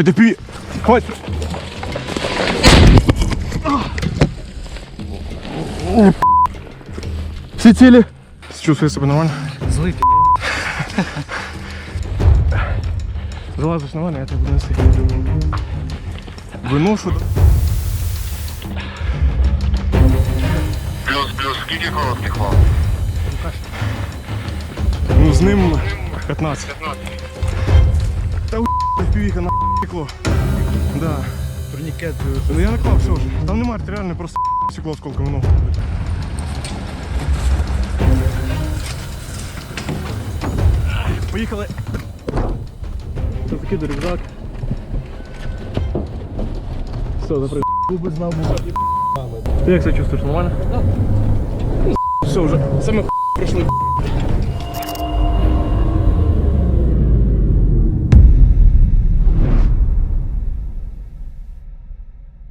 Это пи... Хватит. Все цели. Чувствую себя нормально. Злий Залазиш на мене, я буду нести. Виношу. Плюс, плюс, скільки коротких вам? Ну з ним 15. Та у на стекло. Да. турнікет. Ну я наклав все вже. Там немає реально просто стекло осколком в ногу. Поїхали. До рюкзак. Все, запри. Губи знав. Ти як себе чувствуєш? Нормально? Все, вже саме пройшли.